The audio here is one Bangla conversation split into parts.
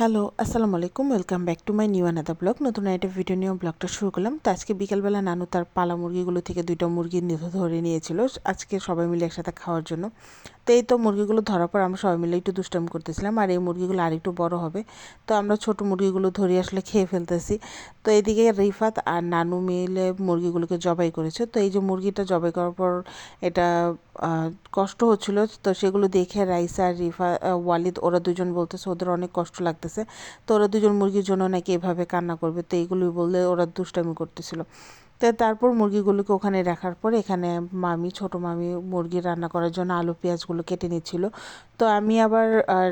হ্যালো আসসালামু আলাইকুম welcome back to my new another vlog নতুন একটা ভিডিও নিয়ে ব্লগটা শুরু করলাম। তো আজকে বিকালবেলা নানু তার পালা মুরগিগুলো থেকে দুইটা মুরগি ধরে নিয়েছিল। আজকে সবাই মিলে একসাথে খাওয়ার জন্য। তো এই তো মুরগিগুলো ধরার পর আমরা সবাই মিলে একটু দুষ্টামি করতেছিলাম। আর এই মুরগিগুলো আর একটু বড় হবে। তো আমরা ছোট মুরগিগুলো ধরে আসলে খেয়ে ফেলতেছি। তো এইদিকে রিফাত আর নানু মিলে মুরগিগুলোকে জবাই করেছে। তো এই যে মুরগিটা জবাই করার পর এটা কষ্ট হচ্ছিল। তো সেগুলো দেখে রাইসা আর রিফা ওয়ালিদ ওরা দুজন বলতেছে, ওদের অনেক কষ্ট লাগতেছে তো ওরা দুজন মুরগির জন্য নাকি এভাবে কান্না করবে, তো এইগুলোই বললে ওরা দুষ্টামি করতেছিল। তো তারপর মুরগিগুলোকে ওখানে রাখার পর এখানে মামি, ছোট মামি মুরগি রান্না করার জন্য আলু, পেঁয়াজগুলো কেটে নিচ্ছিল। তো আমি আবার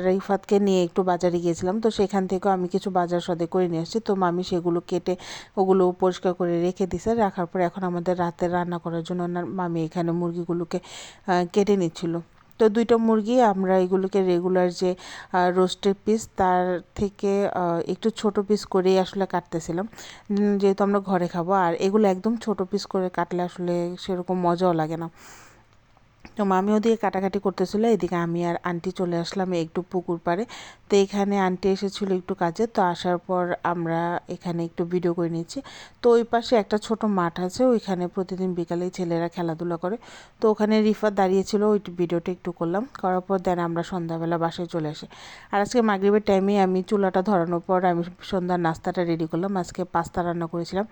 রিফাতকে নিয়ে একটু বাজারে গিয়েছিলাম, তো সেখান থেকেও আমি কিছু বাজার সদে করে নিয়ে আসছি। তো মামি সেগুলো কেটে ওগুলো পরিষ্কার করে রেখে দিছে, রাখার পর এখন আমাদের রাতে রান্না করার জন্য মামি এখানে মুরগিগুলোকে কেটে নিচ্ছিল। তো দুইটা মুরগি আমরা এগুলোকে রেগুলার যে রোস্টের পিস তার থেকে একটু ছোট পিস করেই আসলে কাটতেছিলাম। যেহেতু আমরা ঘরে খাব, আর এগুলো একদম ছোট পিস করে কাটলে আসলে সেরকম মজাও লাগে না। তো মামি ওদিকে কাটাকাটি করতেছিল, এদিকে আমি আর আন্টি চলে আসলাম একটু পুকুর পাড়ে। তো এখানে আন্টি এসেছিল একটু কাজে, তো আসার পর আমরা এখানে একটু ভিডিও করে নিচ্ছি তো ওই পাশে একটা ছোট মাঠ আছে, ওইখানে প্রতিদিন বিকালে ছেলেরা খেলাধুলা করে। তো ওখানে রিফাত দাঁড়িয়েছিল, ওই ভিডিওটা একটু করলাম। করার পর দেন আমরা সন্ধ্যাবেলা বাসায় চলে আসি। আর আজকে মাগরীবের টাইমে আমি চুলাটা ধরানোর পর আমি সন্ধ্যার নাস্তাটা রেডি করলাম। আজকে পাস্তা রান্না করেছিলাম।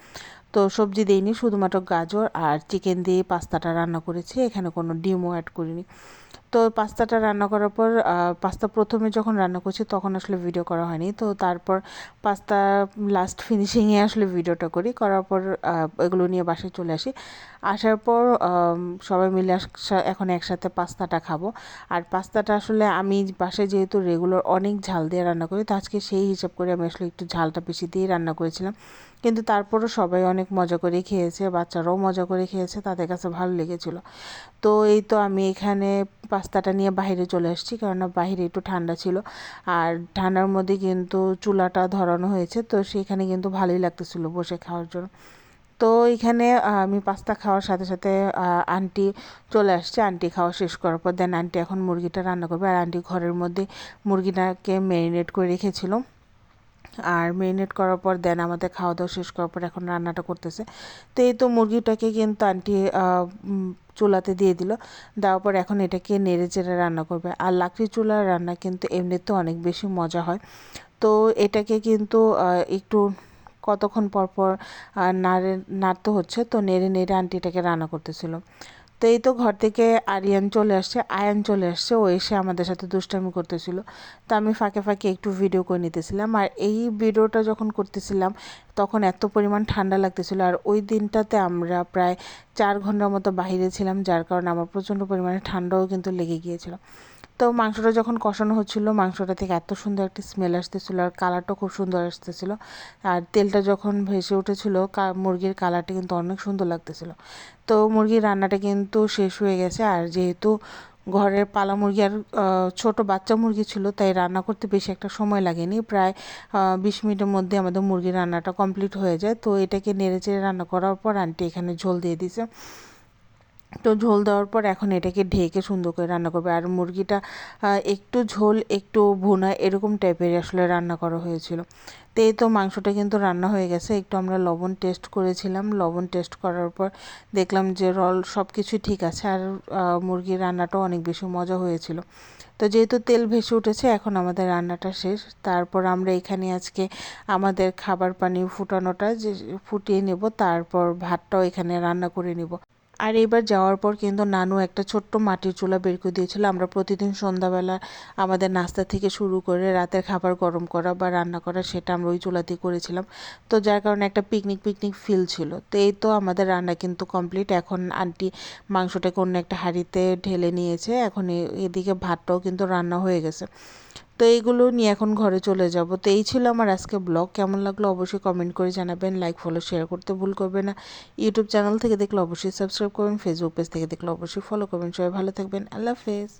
তো সবজি দিইনি, শুধুমাত্র গাজর আর চিকেন দিয়ে পাস্তাটা রান্না করেছি, এখানে কোনো ডিমও অ্যাড করিনি। তো পাস্তাটা রান্না করার পর পাস্তা প্রথমে যখন রান্না করছি তখন আসলে ভিডিও করা হয়নি। তো তারপর পাস্তা লাস্ট ফিনিশিংয়ে আসলে ভিডিওটা করি, করার পর এগুলো নিয়ে বাসায় চলে আসি। আসার পর সবাই মিলে এখন একসাথে পাস্তাটা খাব। আর পাস্তাটা আসলে আমি বাসায় যেহেতু রেগুলার অনেক ঝাল দিয়ে রান্না করি, তো আজকে সেই হিসাব করে আমি আসলে একটু ঝালটা বেশি দিয়ে রান্না করেছিলাম। কিন্তু তারপরও সবাই অনেক মজা করে খেয়েছে, বাচ্চারাও মজা করে খেয়েছে, তাদের কাছে ভালো লেগেছিল। তো এই তো আমি এখানে পাস্তাটা নিয়ে বাইরে চলে আসছি, কেননা বাইরে একটু ঠান্ডা ছিল। আর ঠান্ডার মধ্যে কিন্তু চুলাটা ধরানো হয়েছে, তো সেখানে কিন্তু ভালোই লাগতেছিল বসে খাওয়ার জন্য। তো এখানে আমি পাস্তা খাওয়ার সাথে সাথে আন্টি চলে আসছে। আন্টি খাওয়া শেষ করার পর দেন আন্টি এখন মুরগিটা রান্না করবে। আর আন্টি ঘরের মধ্যে মুরগিটাকে ম্যারিনেট করে রেখেছিল। আর মেরিনেট করার পর দেন আমাদের খাওয়া দাওয়া শেষ করার পর এখন রান্নাটা করতেছে। তো এই তো মুরগিটাকে কিন্তু আন্টি চুলাতে দিয়ে দিল। দেওয়ার পর এখন এটাকে নেড়ে চেড়ে রান্না করবে। আর লাকড়ি চুলার রান্না কিন্তু এমনিতে অনেক বেশি মজা হয়। তো এটাকে কিন্তু একটু কতক্ষণ পর পর নাড়ে, নাড়তে হচ্ছে। তো নেড়ে নেড়ে আন্টিটাকে রান্না করতেছিল। তো এই তো ঘর থেকে আরিয়ান চলে আসছে। আয়ান চলে আসছে। ও এসে আমাদের সাথে দুষ্টামি করতেছিল। তো আমি ফাঁকে ফাঁকে একটু ভিডিও করে নিতেছিলাম। আর এই ভিডিওটা যখন করতেছিলাম, তখন এত পরিমাণ ঠান্ডা লাগতেছিল। আর ওই দিনটাতে আমরা প্রায় চার ঘণ্টার মতো বাহিরে ছিলাম, যার কারণে আমার প্রচণ্ড পরিমাণে ঠান্ডাও কিন্তু লেগে গিয়েছিল। তো মাংসটা যখন কষানো হচ্ছিল, মাংসটা থেকে এত সুন্দর একটা স্মেল আসতেছিল আর কালারটা খুব সুন্দর আসতেছিল। আর তেলটা যখন ভেসে উঠেছিল মুরগির কালারটা কিন্তু অনেক সুন্দর লাগতেছিল। তো মুরগির রান্নাটা কিন্তু শেষ হয়ে গেছে। আর যেহেতু ঘরের পালা মুরগি আর ছোটো বাচ্চা মুরগি ছিল, তাই রান্না করতে বেশি একটা সময় লাগেনি। প্রায় বিশ মিনিটের মধ্যে আমাদের মুরগির রান্নাটা কমপ্লিট হয়ে যায়। তো এটাকে নেড়ে চেড়ে রান্না করার পর আন্টি এখানে ঝোল দিয়ে দিছে। তো ঝোল দেওয়ার পর এখন এটাকে ঢেকে সুন্দর করে রান্না করবে। আর মুরগিটা একটু ঝোল, একটু ভুনা এরকম টাইপের আসলে রান্না করা হয়েছিল। তো এই তো মাংসটা কিন্তু রান্না হয়ে গেছে। একটু আমরা লবণ টেস্ট করেছিলাম। লবণ টেস্ট করার পর দেখলাম যে রল সব কিছুই ঠিক আছে। আর মুরগির রান্নাটাও অনেক বেশি মজা হয়েছিল। তো যেহেতু তেল ভেসে উঠেছে, এখন আমাদের রান্নাটা শেষ। তারপর আমরা এখানে আজকে আমাদের খাবার পানি ফুটানোটা যে, ফুটিয়ে নেব। তারপর ভাতটাও এখানে রান্না করে নিব। আর এবার যাওয়ার পর কিন্তু নানু একটা ছোট্ট মাটির চুলা বের করে দিয়েছিল। আমরা প্রতিদিন সন্ধ্যাবেলা আমাদের নাস্তা থেকে শুরু করে রাতের খাবার গরম করা বা রান্না করা সেটা আমরা ওই চুলাতেই করেছিলাম। তো যার কারণে একটা পিকনিক পিকনিক ফিল ছিল। তো এই তো আমাদের রান্না কিন্তু কমপ্লিট এখন আন্টি মাংসটাকে অন্য একটা হাঁড়িতে ঢেলে নিয়েছে। এখন এদিকে ভাতটাও কিন্তু রান্না হয়ে গেছে। তো এইগুলো নিয়ে এখন ঘরে চলে যাব। তো এই ছিল আমার আজকে ব্লগ কেমন লাগল অবশ্যই কমেন্ট করে জানাবেন। লাইক ফলো শেয়ার করতে ভুল করবেন না। ইউটিউব চ্যানেল থেকে দেখলে অবশ্যই সাবস্ক্রাইব করবেন। ফেসবুক পেজ থেকে দেখলে অবশ্যই ফলো করবেন। সবাই ভালো থাকবেন। আল্লাহ হাফেজ।